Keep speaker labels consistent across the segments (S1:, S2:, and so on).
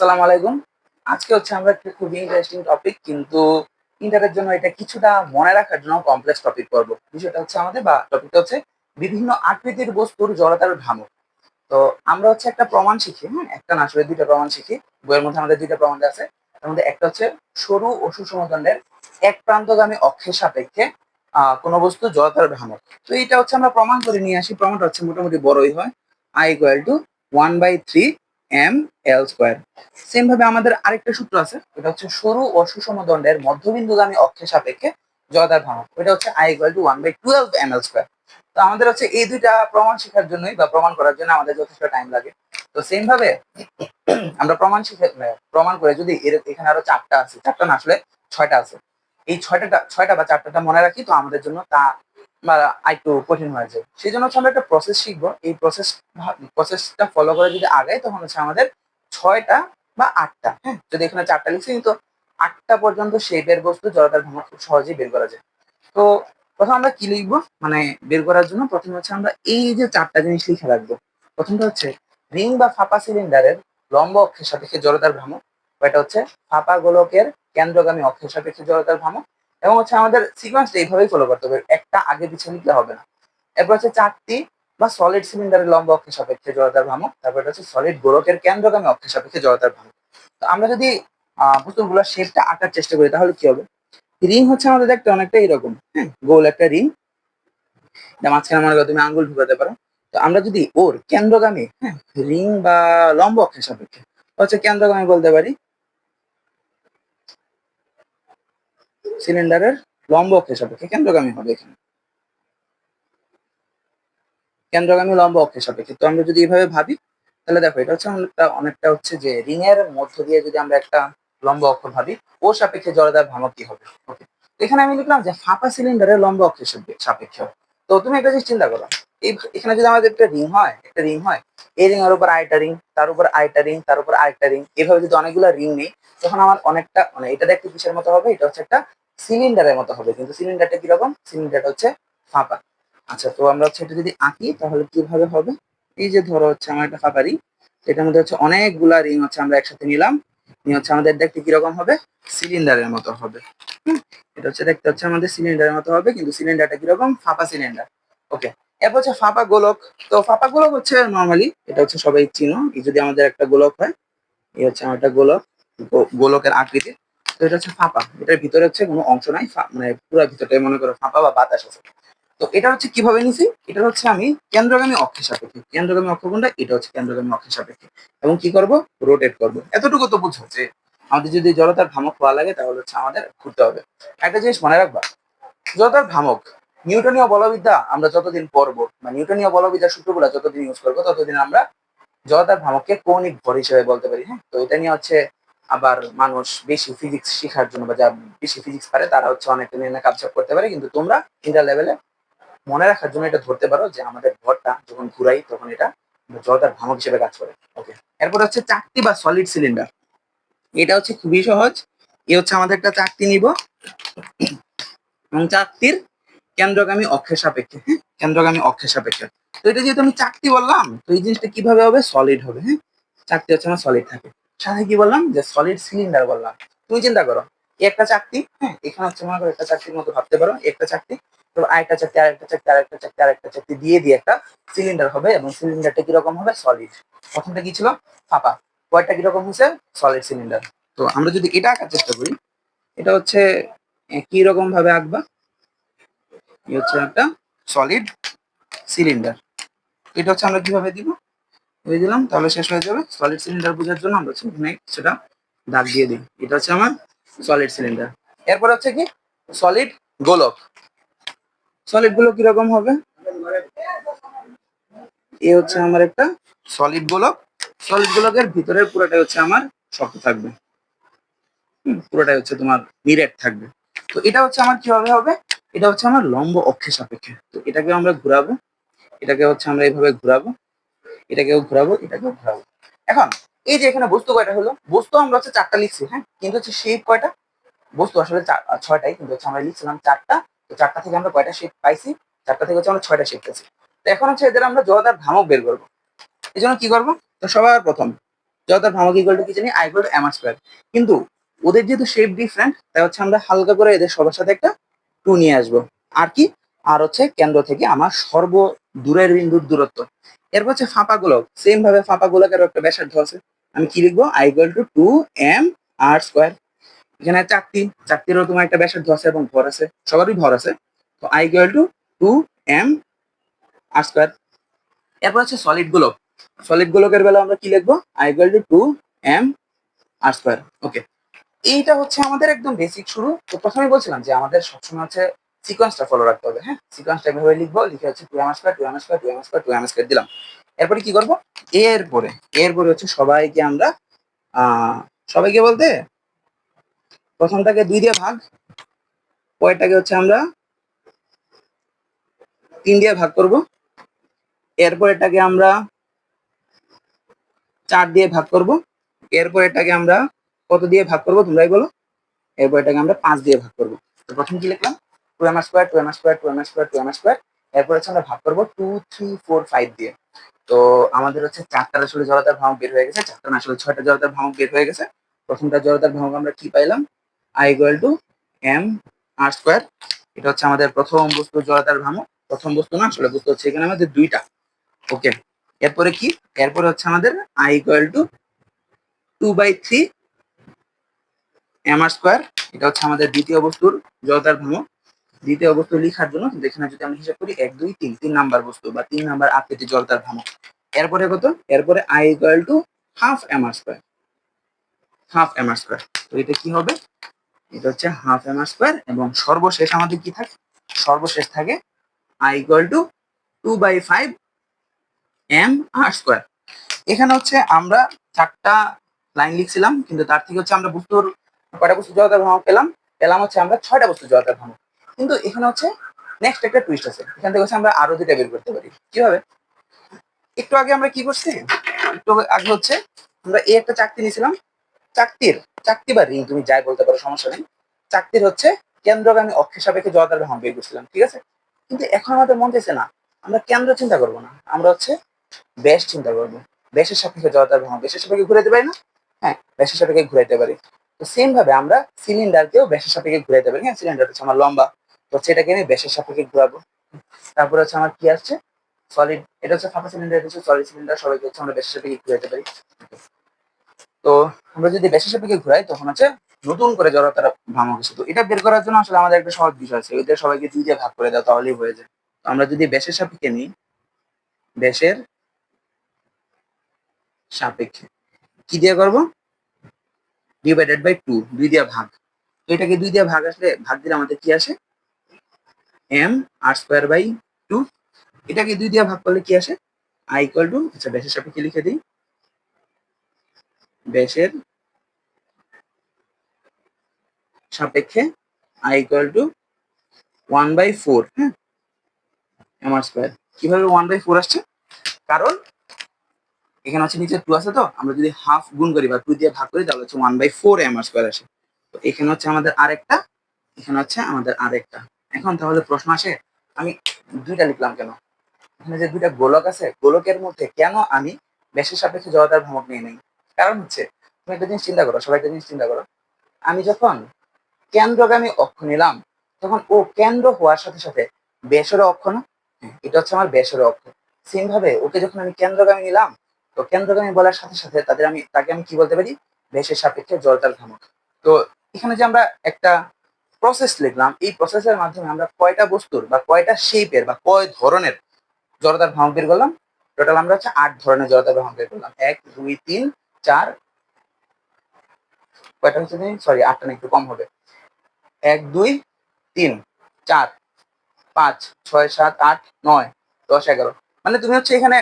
S1: আসসালামু আলাইকুম আজকে হচ্ছে আমরা একটা খুবই ইন্টারেস্টিং টপিক কিন্তু ইন্টারের জন্য এটা কিছুটা মনে রাখার জন্য কমপ্লেক্স টপিক করব বিষয়টা হচ্ছে আমাদের বা টপিকটা হচ্ছে বিভিন্ন আকৃতির বস্তুর জড়তার ভ্রামক তো আমরা হচ্ছে একটা প্রমাণ শিখি হ্যাঁ একটা না আসলে দুইটা প্রমাণ শিখি বইয়ের মধ্যে আমাদের দুইটা প্রমাণ আছে তার মধ্যে একটা হচ্ছে সরু ও সুষমদণ্ডের এক প্রান্তগামী অক্ষের সাপেক্ষে আহ কোনো বস্তু জড়তার ভ্রামক তো এটা হচ্ছে আমরা প্রমাণ করে নিয়ে আসি প্রমাণটা হচ্ছে মোটামুটি বড়ই হয় I equal to one by three M L square same ভাবে আমাদের আরেকটা সূত্র আছে এটা হচ্ছে সরু ও সুষম দণ্ডের মধ্যবিন্দুগামী অক্ষের সাপেক্ষে জড়তার ভ্রামক এটা হচ্ছে I equal to one by twelve M L square তো আমাদের হচ্ছে এই দুইটা প্রমাণ শেখার জন্যই বা প্রমাণ করার জন্য আমাদের যথেষ্ট টাইম লাগে তো সেম ভাবে আমরা প্রমাণ শিখে প্রমাণ করে যদি এর এখানে আরো চারটা আছে চারটা না আসলে ছয়টা আছে এই ছয়টা ছয়টা বা চারটাটা মনে রাখি তো আমাদের জন্য তা বা একটু কঠিন হয়ে যায় সেই জন্য হচ্ছে আমরা একটা প্রসেস শিখবো এই প্রসেস প্রসেসটা ফলো করে যদি আগাই তখন হচ্ছে আমাদের ছয়টা বা আটটা হ্যাঁ যদি এখানে চারটা লিখছি তো আটটা পর্যন্ত শেপের বস্তু জড়তার ভ্রমণ খুব সহজেই বের করা যায় তো প্রথম আমরা কি লিখবো মানে বের করার জন্য প্রথমে হচ্ছে আমরা এই যে চারটা জিনিস লিখে রাখবো প্রথমটা হচ্ছে রিং বা ফাঁপা সিলিন্ডারের লম্ব অক্ষের সাপেক্ষে জড়তার ভ্রামক বা এটা হচ্ছে ফাঁপা গোলকের কেন্দ্রগামী অক্ষের সাপেক্ষে জড়তার ভ্রামক এবং হচ্ছে আমাদের সিকোয়েন্সটা এইভাবেই ফলো করতে হবে একটা আগে পিছনে নিতে হবে না এরপর হচ্ছে চারটি বা সলিড সিলিন্ডারের লম্বা অক্ষের সাপেক্ষে জড়তার ভ্রামক তারপর এটা হচ্ছে সলিড গোলকের কেন্দ্রগামী অক্ষের সাপেক্ষে জড়তার ভ্রামক তো আমরা যদি বস্তুগুলোর শেপটা আঁকার চেষ্টা করি তাহলে কি হবে রিং হচ্ছে আমাদের দেখতে অনেকটা এরকম হ্যাঁ গোল একটা রিং মাঝখানে মনে করো তুমি আঙ্গুল ঢুকাতে পারো তো আমরা যদি ওর কেন্দ্রগামী হ্যাঁ রিং বা লম্ব অক্ষের সাপেক্ষে হচ্ছে কেন্দ্রগামী বলতে পারি সিলিন্ডারের লম্ব অক্ষের সাপেক্ষে কেন্দ্রগামী হবে এখানে কেন্দ্রগামী লম্ব অক্ষের সাপেক্ষে তো আমরা যদি এইভাবে ভাবি তাহলে দেখো এটা হচ্ছে অনেকটা অনেকটা হচ্ছে যে রিং এর মধ্য দিয়ে যদি আমরা একটা লম্ব অক্ষ ভাবি ও সাপেক্ষে জলদার ভ্রামক কি হবে ওকে এখানে আমি লিখলাম যে ফাঁপা সিলিন্ডারের লম্ব অক্ষের সাপেক্ষে তো তুমি একটা জিনিস চিন্তা করো এই এখানে যদি আমাদের একটা রিং হয় একটা রিং হয় এই রিং এর উপর আরেকটা রিং তার উপর আরেকটা রিং তার উপর আরেকটা রিং এভাবে যদি অনেকগুলো রিং নেই তখন আমার অনেকটা মানে এটা একটা কিসের মতো হবে এটা হচ্ছে একটা সিলিন্ডারের মতো হবে কিন্তু সিলিন্ডারটা কিরকম সিলিন্ডারটা হচ্ছে ফাঁপা আচ্ছা তো আমরা হচ্ছে এটা যদি আঁকি তাহলে কিভাবে হবে এই যে ধরো হচ্ছে আমার একটা ফাঁপারি এটার মধ্যে হচ্ছে অনেকগুলা রিং হচ্ছে আমরা একসাথে নিলাম নিয়ে হচ্ছে আমাদের দেখতে কিরকম হবে সিলিন্ডারের মতো হবে হম এটা হচ্ছে দেখতে হচ্ছে আমাদের সিলিন্ডারের মতো হবে কিন্তু সিলিন্ডারটা কিরকম ফাঁপা সিলিন্ডার ওকে এরপর হচ্ছে ফাঁপা গোলক তো ফাঁপা গোলক হচ্ছে নর্মালি এটা হচ্ছে সবাই চিনো যদি আমাদের একটা গোলক হয় এই হচ্ছে আমার একটা গোলক গোলকের আকৃতির তো এটা হচ্ছে ফাঁপা এটার ভিতরে হচ্ছে কোনো অংশ নাই মানে পুরো ভিতরটাই মনে করো ফাঁপা বা বাতাস আছে তো এটা হচ্ছে কিভাবে নিছি এটা হচ্ছে আমি কেন্দ্রগামী অক্ষের সাপেক্ষে কেন্দ্রগামী অক্ষ কোনটা এটা হচ্ছে কেন্দ্রগামী অক্ষের সাপেক্ষে এবং কি করব রোটেট করব এতটুকু তো বুঝো যে আমাদের যদি জলতার ভ্রামক খোয়া লাগে তাহলে হচ্ছে আমাদের ঘুরতে হবে একটা জিনিস মনে রাখবা জলতার ভ্রামক নিউটনীয় বলবিদ্যা আমরা যতদিন পড়ব বা নিউটনীয় বলবিদ্যা সূত্রগুলো যতদিন ইউজ করবো ততদিন আমরা জলতার ভ্রামককে কৌণিক ভর হিসেবে বলতে পারি হ্যাঁ তো এটা নিয়ে হচ্ছে আবার মানুষ বেশি ফিজিক্স শেখার জন্য বা যা বেশি ফিজিক্স পারে তারা হচ্ছে অনেকটা নিয়ে না করতে পারে কিন্তু তোমরা ইন্টার লেভেলে মনে রাখার জন্য এটা ধরতে পারো যে আমাদের ঘরটা যখন ঘুরাই তখন এটা জলটার ভাঙক হিসেবে কাজ করে ওকে এরপর হচ্ছে চাকতি বা সলিড সিলিন্ডার এটা হচ্ছে খুবই সহজ এ হচ্ছে আমাদের একটা চাকতি নিব এবং চাকতির কেন্দ্রগামী অক্ষের সাপেক্ষে হ্যাঁ কেন্দ্রগামী অক্ষের সাপেক্ষে তো এটা যেহেতু আমি চাকতি বললাম তো এই জিনিসটা কিভাবে হবে সলিড হবে হ্যাঁ চাকতি হচ্ছে আমার সলিড থাকে সাথে কি বললাম যে সলিড সিলিন্ডার বললাম তুমি চিন্তা করো একটা চাকতি হ্যাঁ এখানে হচ্ছে মনে করো একটা চাকরির মতো ভাবতে পারো একটা চাকতি তো আরেকটা চাকতি আরেকটা চাকতি আরেকটা চাকতি আরেকটা চাকতি দিয়ে দিয়ে একটা সিলিন্ডার হবে এবং সিলিন্ডারটা কিরকম হবে সলিড প্রথমটা কি ছিল ফাঁপা কয়টা কিরকম হচ্ছে সলিড সিলিন্ডার তো আমরা যদি এটা আঁকার চেষ্টা করি এটা হচ্ছে কি রকম ভাবে আঁকবা এই হচ্ছে একটা সলিড সিলিন্ডার এটা হচ্ছে আমরা কিভাবে দিব হয়ে দিলাম তাহলে শেষ হয়ে যাবে সলিড সিলিন্ডার বোঝার জন্য আমরা সেখানে সেটা দাগ দিয়ে দিই এটা হচ্ছে আমার সলিড সিলিন্ডার এরপর হচ্ছে কি সলিড গোলক সলিড গোলক কিরকম হবে এ হচ্ছে আমার একটা সলিড গোলক সলিড গোলকের ভিতরের পুরোটাই হচ্ছে আমার শক্ত থাকবে পুরোটাই হচ্ছে তোমার নিরেট থাকবে তো এটা হচ্ছে আমার কিভাবে হবে এটা হচ্ছে আমার লম্ব অক্ষের সাপেক্ষে তো এটাকে আমরা ঘুরাবো এটাকে হচ্ছে আমরা এইভাবে ঘুরাবো এটাকেও ঘোরাবো এটাকেও ঘোরাবো এখন এই যে এখানে বস্তু কয়টা হলো বস্তু আমরা হচ্ছে চারটা লিখছি হ্যাঁ কিন্তু হচ্ছে শেপ কয়টা বস্তু আসলে ছয়টাই কিন্তু হচ্ছে আমরা লিখছিলাম চারটা তো চারটা থেকে আমরা কয়টা শেপ পাইছি চারটা থেকে হচ্ছে আমরা ছয়টা শেপ পেয়েছি তো এখন হচ্ছে এদের আমরা জড়তার ভ্রামক বের করবো এই জন্য কি করবো তো সবার প্রথম জড়তার ভ্রামক ইকুয়াল টু কি জানি I equal to M square কিন্তু ওদের যেহেতু শেপ ডিফারেন্ট তাই হচ্ছে আমরা হালকা করে এদের সবার সাথে একটা টু নিয়ে আসবো আর কি আর হচ্ছে কেন্দ্র থেকে আমার সর্ব দূরের বিন্দুর দূরত্ব এরপর হচ্ছে ফাঁপা গোলক সেম ভাবে ফাঁপা গোলকের একটা ব্যাসার্ধ আছে আমি কি লিখবো I equal to two M R square এখানে চাকতি চাকতিরও তোমার একটা ব্যাসার্ধ আছে এবং ভর আছে সবারই ভর আছে তো I equal to two M R square এরপর হচ্ছে সলিড গোলক সলিড গোলকের বেলা আমরা কি লিখবো I equal to two M R square okay এইটা হচ্ছে আমাদের একদম বেসিক শুরু তো প্রথমে বলছিলাম যে আমাদের সবসময় হচ্ছে সিকোয়েন্সটা ফলো রাখতে হবে হ্যাঁ সিকোয়েন্সটা এভাবে লিখবো লিখে হচ্ছে two M square two M square two M square two M square দিলাম এরপরে কি করবো এরপরে এরপরে হচ্ছে সবাইকে আমরা সবাইকে বলতে প্রথমটাকে দুই দিয়ে ভাগ পরেরটাকে হচ্ছে আমরা তিন দিয়ে ভাগ করব এরপর এটাকে আমরা চার দিয়ে ভাগ করব এরপর এটাকে আমরা কত দিয়ে ভাগ করব তোমরাই বলো এরপর এটাকে আমরা পাঁচ দিয়ে ভাগ করব তো প্রথম কি লিখলাম two M square two M square two M square two M square এরপর হচ্ছে আমরা ভাগ করবো টু থ্রি ফোর ফাইভ দিয়ে তো আমাদের হচ্ছে চারটা আসলে জড়তার ভ্রামক বের হয়ে গেছে চারটা আসলে ছয়টা জড়তার ভ্রামক বের হয়ে গেছে প্রথমটা জড়তার ভ্রামক আমরা কি পাইলাম I equal to M R square এটা হচ্ছে আমাদের প্রথম বস্তু জড়তার ভ্রামক প্রথম বস্তু না আসলে বস্তু হচ্ছে এখানে আমাদের দুইটা ওকে এরপরে কি এরপরে হচ্ছে আমাদের I equal to two by three M R square এটা হচ্ছে আমাদের দ্বিতীয় বস্তুর জড়তার ভ্রামক দ্বিতীয় বস্তু লিখার জন্য কিন্তু এখানে যদি আমি হিসাব করি এক দুই তিন তিন নাম্বার বস্তু বা তিন নাম্বার আকৃতি জলতার ভ্রামক এরপরে কত এরপরে I equal to half M R square half M R square তো এটা কি হবে এটা হচ্ছে হাফ এম আর স্কোয়ার এবং সর্বশেষ আমাদের কি থাকে সর্বশেষ থাকে I equal to two by five M R square এখানে হচ্ছে আমরা চারটা লাইন লিখছিলাম কিন্তু তার থেকে হচ্ছে আমরা বস্তুর কয়টা বস্তু জড়তার ভ্রমণ পেলাম পেলাম হচ্ছে আমরা ছয়টা বস্তু জড়তার ভ্রমণ কিন্তু এখানে হচ্ছে নেক্সট একটা টুইস্ট আছে এখান থেকে হচ্ছে আমরা আরো দুটা বের করতে পারি কিভাবে একটু আগে আমরা কি করছি একটু আগে হচ্ছে আমরা এই একটা চাকতি নিয়েছিলাম চাকতির চাকতি বা রিং তুমি যাই বলতে পারো সমস্যা নেই চাকতির হচ্ছে কেন্দ্রগামী অক্ষের সাপেক্ষে জড়তার ভ্রমণ বের করছিলাম ঠিক আছে কিন্তু এখন আমাদের মন চাইছে না আমরা কেন্দ্র চিন্তা করব না আমরা হচ্ছে ব্যাস চিন্তা করবো ব্যাসের সাপেক্ষে জড়তার হম ব্যাসের সাপেক্ষে ঘুরে পারি না হ্যাঁ ব্যাসের সাপেক্ষে ঘুরাইতে পারি তো সেম ভাবে আমরা সিলিন্ডারকেও ব্যাসের সাপেক্ষে ঘুরাইতে পারি হ্যাঁ সিলিন্ডার হচ্ছে আমার লম্বা তো হচ্ছে এটাকে আমি ব্যাসের সাপেক্ষে ঘুরাবো তারপর হচ্ছে আমার কি আসছে সলিড এটা হচ্ছে ফাঁকা সিলিন্ডার এটা হচ্ছে সলিড সিলিন্ডার সবাইকে হচ্ছে আমরা ব্যাসের সাপেক্ষে ঘুরাইতে পারি তো আমরা যদি ব্যাসের সাপেক্ষে ঘুরাই তখন হচ্ছে নতুন করে তারা ভাঙা গেছে তো এটা বের করার জন্য আসলে আমাদের একটা সহজ বিষয় আছে ওদের সবাইকে দুই দিয়ে ভাগ করে দাও তাহলেই হয়ে যায় তো আমরা যদি ব্যাসের সাপেক্ষে নিই ব্যাসের সাপেক্ষে কি দিয়ে করবো ডিভাইডেড বাই টু দুই দিয়ে ভাগ তো এটাকে দুই দিয়ে ভাগ আসলে ভাগ দিলে আমাদের কি আসে M R square by two এটাকে দুই দিয়ে ভাগ করলে কি আসে আই ইকুয়াল টু আচ্ছা ব্যাসের সাপেক্ষে লিখে দিই ব্যাসের সাপেক্ষে I equal to one by four হ্যাঁ এম আর স্কোয়ার কিভাবে ওয়ান বাই ফোর আসছে কারণ এখানে হচ্ছে নিচে টু আছে তো আমরা যদি হাফ গুণ করি বা টু দিয়ে ভাগ করি তাহলে হচ্ছে one by four M R square আসে তো এখানে হচ্ছে আমাদের আরেকটা এখানে হচ্ছে আমাদের আরেকটা এখন তাহলে প্রশ্ন আসে আমি দুইটা লিখলাম কেন এখানে যে দুইটা গোলক আছে গোলকের মধ্যে কেন আমি ব্যাসের সাপেক্ষে জড়তার ভ্রমক নিয়ে নেই কারণ হচ্ছে তুমি একটা জিনিস চিন্তা করো সবাই একটা জিনিস চিন্তা করো আমি যখন কেন্দ্রগামী অক্ষ নিলাম তখন ও কেন্দ্র হওয়ার সাথে সাথে বেসরে অক্ষ না হ্যাঁ, এটা হচ্ছে আমার বেসরে অক্ষ সেম ভাবে ওকে যখন আমি কেন্দ্রগামী নিলাম তো কেন্দ্রগামী বলার সাথে সাথে তাদের আমি তাকে আমি কি বলতে পারি বেশের সাপেক্ষে জড়তার ভ্রমক তো এখানে যে আমরা একটা প্রসেস লিখলাম এই প্রসেসের মাধ্যমে আমরা কয়টা বস্তুর বা কয়টা শেপের বা কয় ধরনের জড়তার ভ্রমণ বের করলাম টোটাল আমরা হচ্ছে আট ধরনের জড়তার ভ্রমণ বের করলাম এক দুই তিন চার কয়টা হচ্ছে সরি আটটা না একটু কম হবে এক দুই তিন চার পাঁচ ছয় সাত আট নয় দশ এগারো মানে তুমি হচ্ছে এখানে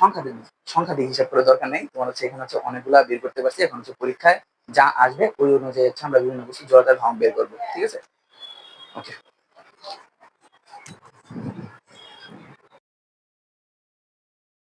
S1: সংখ্যা দিন সংখ্যা দিয়ে হিসাব করে দরকার নেই তোমার হচ্ছে এখানে হচ্ছে অনেকগুলা বের করতে পারছি এখন হচ্ছে পরীক্ষায় যা আসবে ওই অনুযায়ী হচ্ছে আমরা বিভিন্ন কিছু জড়তার ধর্ম বের করবো ঠিক আছে ওকে